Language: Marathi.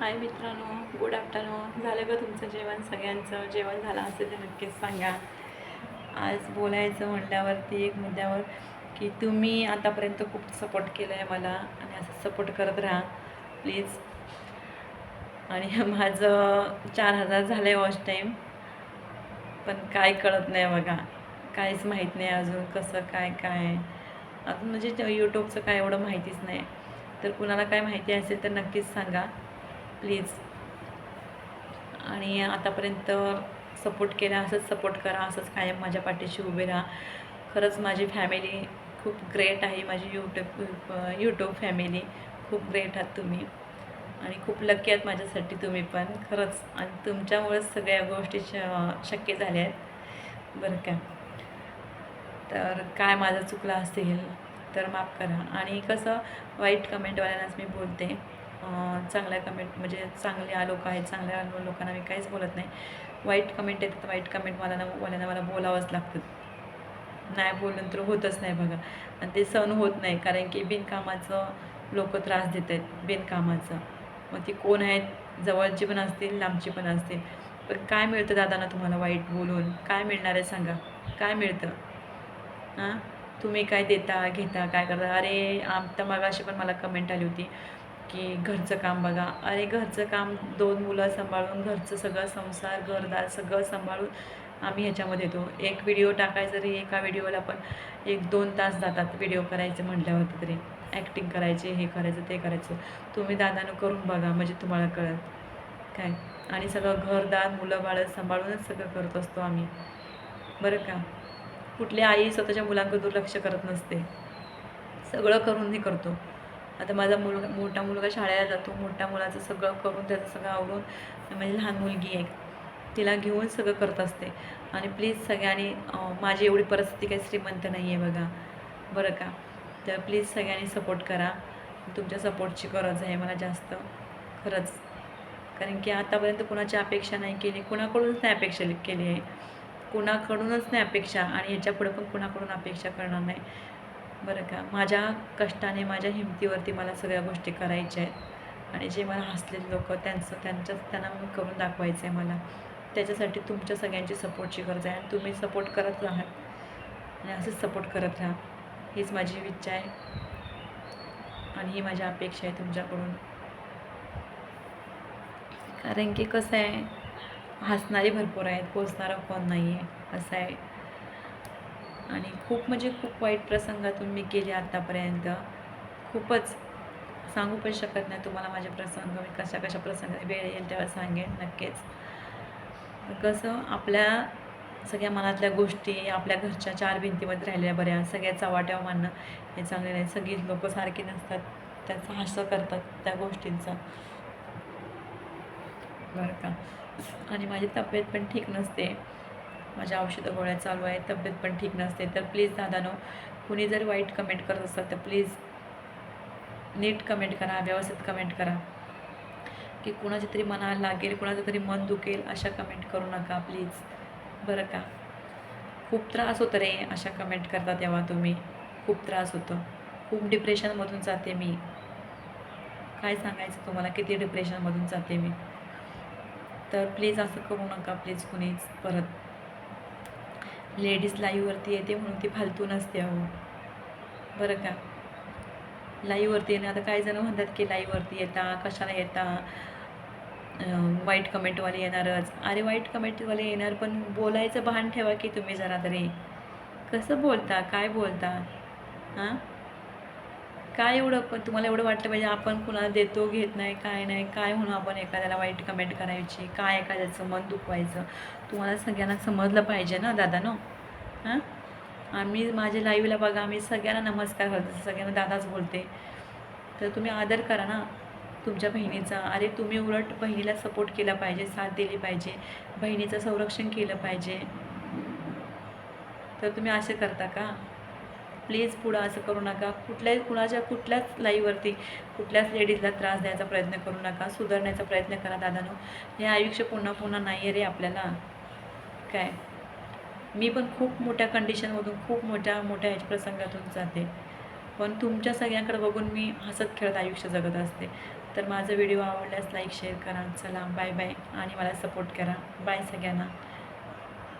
हाय मित्रांनो गुड आफ्टरनून झालं का तुमचं जेवण सगळ्यांचं? जेवण झालं असेल तर नक्कीच सांगा. आज बोलायचं म्हटल्यावरती एक मुद्द्यावर की तुम्ही आतापर्यंत खूप सपोर्ट केलं आहे मला आणि असं सपोर्ट करत राहा प्लीज आणि माझं चार हजार झालं आहे वॉच टाईम पण काय कळत नाही बघा. काहीच माहीत नाही अजून कसं काय काय. अजून म्हणजे यूट्यूबचं काय एवढं माहितीच नाही. तर कुणाला काय माहिती असेल तर नक्कीच सांगा. प्लीज. आणि आतापर्यंत सपोर्ट केला असंच सपोर्ट करा असंच कायम माझ्या पाठीशी उभे राहा. खरंच माझी फॅमिली खूप ग्रेट आहे माझी यूट्यूब यूट्यूब फॅमिली खूप ग्रेट आहात तुम्ही. आणि खूप लकी आहेत माझ्यासाठी तुम्ही पण. खरंच आणि तुमच्यामुळेच सगळ्या गोष्टी श शक्य झाल्या आहेत. बरं का? तर काय माझं चुकलं असेल तर माफ करा. आणि कसं वाईट कमेंटवाल्यांनाच मी बोलते. चांगल्या कमेंट म्हणजे चांगले लोक आहेत चांगल्या लोकांना मी काहीच बोलत नाही. वाईट कमेंट येतात वाईट कमेंट मला वाल्यांना मला बोलावंच लागतं. नाही बोलून तर होतच नाही बघा. आणि ते सहन होत नाही कारण की बिनकामाचं लोक त्रास देत आहेत बिनकामाचं. मग ती कोण आहेत? जवळची पण असतील लांबची पण असतील. पण काय मिळतं दादांना तुम्हाला वाईट बोलून? काय मिळणार आहे सांगा? काय मिळतं? हां? तुम्ही काय देता घेता काय करता? अरे आमच्या मगाशी पण मला कमेंट आली होती. की घरचं काम बघा. अरे घरचं काम दोन मुलं सांभाळून घरचं सगळं संसार घरदार सगळं सांभाळून आम्ही ह्याच्यामध्ये येतो. एक व्हिडिओ टाकायचं तरी एका व्हिडिओला पण एक दोन तास जातात व्हिडिओ करायचे म्हटल्यावरती तरी. ॲक्टिंग करायचे हे करायचं ते करायचं. तुम्ही दादानं करून बघा म्हणजे तुम्हाला कळत काय? आणि सगळं घरदार मुलं बाळं सांभाळूनच सगळं करत असतो आम्ही. बरं का? कुठली आई स्वतःच्या मुलांकडे दुर्लक्ष करत नसते. सगळं करून हे करतो. आता माझा मुलगा मोठा मुलगा शाळेला जातो. मोठ्या मुलाचं सगळं करून त्याचं सगळं आवरून माझी लहान मुलगी आहे. तिला घेऊन सगळं करत असते. आणि प्लीज सगळ्यांनी माझी एवढी परिस्थिती काही श्रीमंत नाही आहे बघा. बरं का? तर प्लीज सगळ्यांनी सपोर्ट करा. तुमच्या सपोर्टची गरज आहे मला जास्त. खरंच. कारण की आतापर्यंत कुणाची अपेक्षा नाही केली. कुणाकडूनच नाही अपेक्षा केली आहे. कुणाकडूनच नाही अपेक्षा आणि याच्यापुढे पण कुणाकडून अपेक्षा करणार नाही. बरं का. माझ्या कष्टाने माझ्या हिमतीवरती मला सगळ्या गोष्टी करायच्या आहेत. आणि जे मला हसलेले लोक त्यांचं त्यांच्या त्यांना मी करून दाखवायचं आहे मला. त्याच्यासाठी तुमच्या सगळ्यांची सपोर्टची गरज आहे आणि तुम्ही सपोर्ट करत राहा. आणि असंच सपोर्ट करत राहा. हीच माझी इच्छा आहे. आणि ही माझी अपेक्षा आहे तुमच्याकडून. कारण की कसं आहे हसणारे भरपूर आहेत पोचणारं कोण नाही आहे असं आहे. आणि खूप म्हणजे खूप वाईट प्रसंगातून मी गेले आत्तापर्यंत खूपच सांगू पण शकत नाही तुम्हाला माझे प्रसंग मी कशा कशा प्रसंग वेळ येईल तेव्हा सांगेन नक्कीच. कसं आपल्या सगळ्या मनातल्या गोष्टी आपल्या घरच्या चार भिंतीमध्ये राहिल्या बऱ्या सगळ्या चवाट्या मानणं हे चांगले नाही. सगळी लोक सारखी नसतात त्याचं हास्य करतात त्या गोष्टींचा. बरं का? आणि माझी तब्येत पण ठीक नसते. माझ्या औषधं गोळ्या चालू आहेत तब्येत पण ठीक नसते. तर प्लीज दादानो कुणी जर वाईट कमेंट करत असतात तर प्लीज नीट कमेंट करा व्यवस्थित कमेंट करा. की कुणाच्या तरी मनाला लागेल कुणाचं तरी मन दुखेल अशा कमेंट करू नका प्लीज बरं का? खूप त्रास होतो रे अशा कमेंट करता तेव्हा तुम्ही. खूप त्रास होतो. खूप डिप्रेशनमधून जाते मी. काय सांगायचं तुम्हाला? किती डिप्रेशनमधून जाते मी. तर प्लीज असं करू नका प्लीज कुणीच परत. लेडीज लाईव्हवरती येते म्हणून ती फालतू नसते अहो. बरं का? लाईव्हवरती येणं आता काही जण म्हणतात की लाईव्हवरती येता कशाला येता? वाईट कमेंटवाले येणारच. अरे वाईट कमेंटवाले येणार पण बोलायचं भान ठेवा की तुम्ही जरा तरी. कसं बोलता? काय बोलता? हां? काय एवढं पण तुम्हाला एवढं वाटलं पाहिजे आपण कुणाला देतो घेत नाही काय नाही काय म्हणून आपण एखाद्याला वाईट कमेंट करायची काय एखाद्याचं मन दुखवायचं? तुम्हाला सगळ्यांना समजलं पाहिजे ना दादा नो? हां? आम्ही माझ्या लाईव्हला बघा आम्ही सगळ्यांना नमस्कार करतो सगळ्यांना दादाच बोलते. तर तुम्ही आदर करा ना तुमच्या बहिणीचा. अरे तुम्ही उलट बहिणीला सपोर्ट केला पाहिजे साथ दिली पाहिजे बहिणीचं संरक्षण केलं पाहिजे. तर तुम्ही असे करता का? प्लीज पुढं असं करू नका. कुठल्याही कुणाच्या कुठल्याच लाईववरती कुठल्याच लेडीजला त्रास द्यायचा प्रयत्न करू नका. सुधारण्याचा प्रयत्न करा दादानो. हे आयुष्य पुन्हा पुन्हा नाही आहे रे आपल्याला. काय? मी पण खूप मोठ्या कंडिशनमधून खूप मोठ्या मोठ्या ह्याच्या प्रसंगातून जाते. पण तुमच्या सगळ्यांकडे बघून मी हसत खेळत आयुष्य जगत असते. तर माझा व्हिडिओ आवडल्यास लाईक शेअर करा. चला बाय बाय आणि मला सपोर्ट करा. बाय सगळ्यांना.